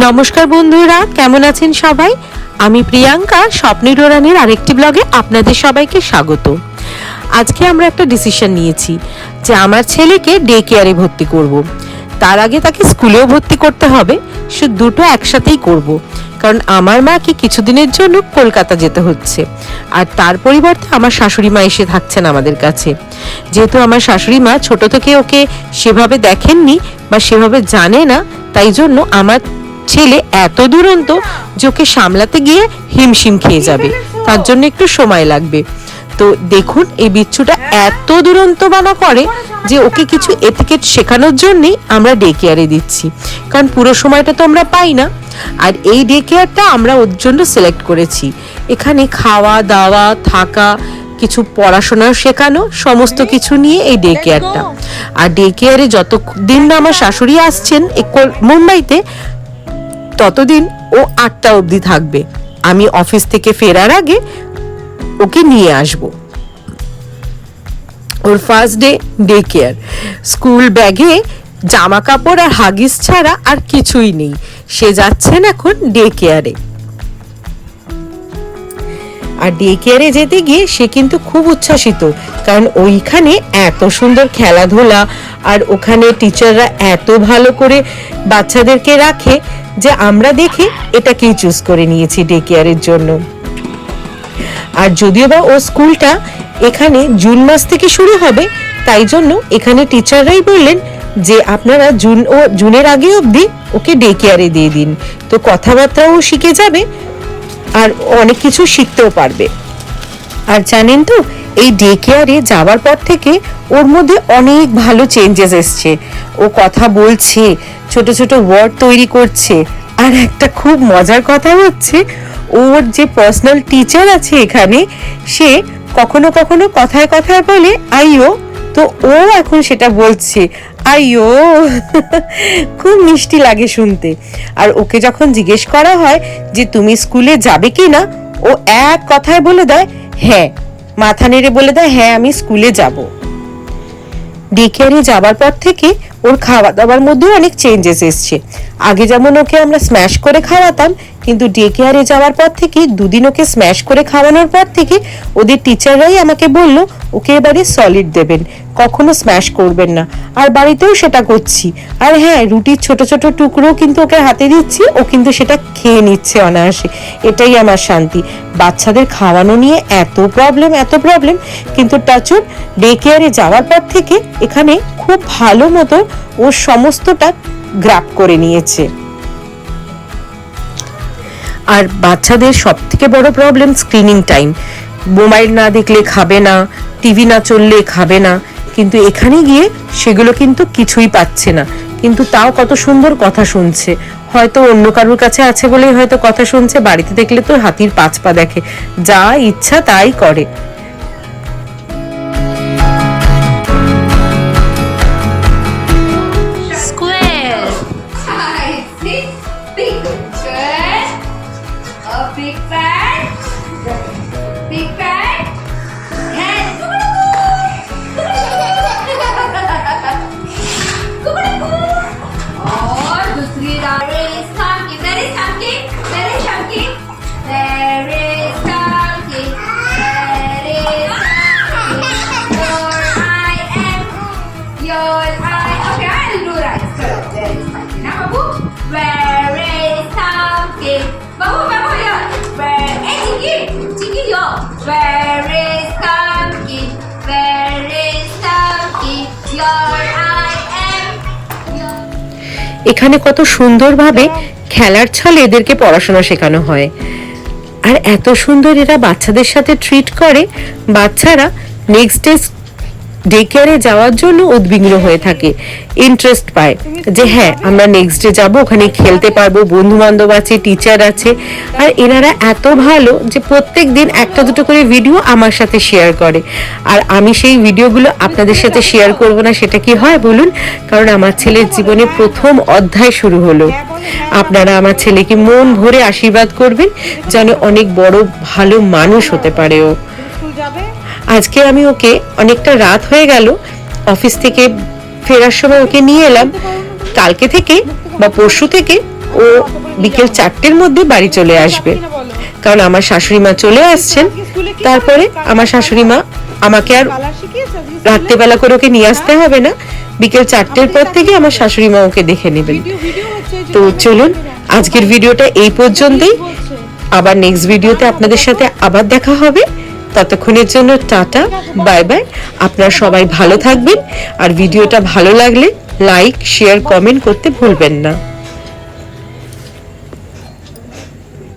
নমস্কার বন্ধুরা, কেমন আছেন সবাই আমি প্রিয়াঙ্কা স্বপ্নের রানীর আরেকটি ব্লগে আপনাদের সবাইকে স্বাগত আজকে আমরা একটা ডিসিশন নিয়েছি যে আমার ছেলেকে ডে কেয়ারে ভর্তি করব। তার আগে তাকে স্কুলেও ভর্তি করতে হবে, সে দুটো একসাথেই করব। কারণ আমার মাকে কিছুদিনের জন্য কলকাতা যেতে হচ্ছে আর তার পরিবর্তে আমার শাশুড়ি মা এসে থাকছেন আমাদের কাছে যেহেতু আমার শাশুড়ি মা ছোট থেকে ওকে সেভাবে দেখেননি বা সেভাবে জানে না, তাই জন্য আমার ছেলে এত দুরন্ত যে ওকে সামলাতে গিয়ে হিমশিম খেয়ে যাবে। তার জন্য একটু সময় লাগবে। তো দেখুন, এই বিচ্ছুটা এত দুরন্ত বানা করে যে ওকে কিছু এটিকেট শেখানোর জন্যই আমরা ডে কেয়ারে দিচ্ছি। কারণ পুরো সময়টা তো আমরা পাই না। আর এই ডে কেয়ারটা আমরা ওর জন্য সিলেক্ট করেছি। এখানে খাওয়া, দাওয়া, থাকা, কিছু পড়াশোনা শেখানো, সমস্ত কিছু নিয়ে এই ডে কেয়ারটা আর ডে কেয়ারে যতদিন না, আমার শাশুড়ি আসছেন মুম্বাইতে ততদিন ও আটটা অবধি থাকবে। আমি অফিস থেকে ফেরার আগে ওকে নিয়ে আসব। ওর first day day care school ব্যাগে জামা কাপড় আর হাগিস ছাড়া আর কিছুই নেই। সে যাচ্ছেন এখন ডে কেয়ারে আর ডে কেয়ারে যেতে গিয়ে সে কিন্তু খুব উচ্ছ্বাসিত, কারণ ওইখানে এত সুন্দর খেলাধুলা আর ওখানে টিচাররা এত ভালো করে বাচ্চাদেরকে রাখে যে আমরা দেখে এটাকেই চুজ করে নিয়েছি ডে কেয়ারের জন্য। আর যদিও বা ও স্কুলটা এখানে জুন মাস থেকে শুরু হবে, তাই জন্য এখানে টিচাররাই বললেন যে আপনারা জুন ও জুনের আগে অবধি ওকে ডে কেয়ারে দিয়ে দিন। তো কথাবার্তাও শিখে যাবে আর অনেক কিছু শিখতেও পারবে। আর জানেন তো, এই ডে কেয়ারে যাওয়ার পর থেকে ওর মধ্যে অনেক ভালো চেঞ্জেস এসছে। ও কথা বলছে ছোট ছোট ওয়ার্ড তৈরি করছে। আর একটা খুব মজার কথা হচ্ছে, ওর যে পার্সোনাল টিচার আছে এখানে, সে কখনো কখনো কথায় কথায় বলে আইও তো ও এখন সেটা বলছে আইও খুব মিষ্টি লাগে শুনতে। আর ওকে যখন জিজ্ঞেস করা হয় যে, তুমি স্কুলে যাবে কি না? ও এক কথায় বলে দেয় হ্যাঁ। মাথা নেড়ে বলে দেয় হ্যাঁ আমি স্কুলে যাব। ডে কেয়ারে যাবার পর থেকে ওর খাওয়া দাওয়ার মধ্যেও অনেক চেঞ্জেস এসছে। আগে যেমন ওকে আমরা স্ম্যাশ করে খাওয়াতাম কিন্তু ডে কেয়ারে যাওয়ার পর থেকে দুদিন ওকে স্ম্যাশ করে খাওয়ানোর পর থেকে ওদের টিচাররাই আমাকে বলল, ওকে এবারে সলিড দেবেন। কখনো স্ম্যাশ করবেন না। আর বাড়িতেও সেটা করছি। আর হ্যাঁ রুটির ছোট ছোট টুকরো কিন্তু ওকে হাতে দিচ্ছি। ও কিন্তু সেটা খেয়ে নিচ্ছে অনায়াসে। এটাই আমার শান্তি। বাচ্চাদের খাওয়ানো নিয়ে এত প্রবলেম এত প্রবলেম কিন্তু টাচুর ডে কেয়ারে যাওয়ার পর থেকে এখানে খুব ভালো মতো ও সমস্তটা গ্রাপ করে নিয়েছে। আর বাচ্চাদের সব থেকে বড় প্রবলেম স্ক্রিনিং টাইম মোবাইল না দেখলে খাবে না টিভি না চললে খাবে না, কিন্তু এখানে গিয়ে সেগুলো কিন্তু কিছুই পাচ্ছে না। কিন্তু তাও কত সুন্দর কথা শুনছে। হয়তো অন্য কারোর কাছে আছে বলেই হয়তো কথা শুনছে, বাড়িতে দেখলে তো হাতির পাঁচ পা দেখে। যা ইচ্ছা তাই করে। এখানে কত সুন্দরভাবে খেলার ছলে এদেরকে পড়াশোনা শেখানো হয়। আর এত সুন্দর এরা বাচ্চাদের সাথে ট্রিট করে। বাচ্চারা নেক্সট ডে ডে কেয়ারে যাওয়ার জন্য উদ্বিগ্ন হয়ে থাকে ইন্টারেস্ট পায় যে হ্যাঁ আমরা নেক্সট ডে যাব, ওখানে খেলতে পারব বন্ধু বান্ধব আছে টিচার আছে, আর এনারা এত ভালো যে প্রত্যেক দিন একটা দুটো করে ভিডিও আমার সাথে শেয়ার করে। আর আমি সেই ভিডিওগুলো আপনাদের সাথে শেয়ার করব না, সেটা কি হয় বলুন? কারণ আমার ছেলের জীবনে প্রথম অধ্যায় শুরু হলো। আপনারা আমার ছেলেকে মন ভরে আশীর্বাদ করবেন, যেন অনেক বড় ভালো মানুষ হতে পারে ও আজকে আমি ওকে অনেকটা রাত হয়ে গেল, অফিস থেকে ফেরার সময় ওকে নিয়ে এলাম। কালকে থেকে বা পরশু থেকে ও বিকেল চারটের মধ্যে বাড়ি চলে আসবে। কারণ আমার শাশুড়ি মা চলে আসছেন। তারপরে আমার শাশুড়ি মা আমাকে আর রাত্রেবেলা করে ওকে নিয়ে আসতে হবে না। বিকেল চারটের পর থেকে আমার শাশুড়ি মা ওকে দেখে নেবেন। তো চলুন, আজকের ভিডিওটা এই পর্যন্তই। আবার নেক্সট ভিডিওতে আপনাদের সাথে আবার দেখা হবে। ততক্ষণের জন্য টাটা বাই বাই আপনারা সবাই ভালো থাকবেন, আর ভিডিওটা ভালো লাগলে লাইক শেয়ার কমেন্ট করতে ভুলবেন না।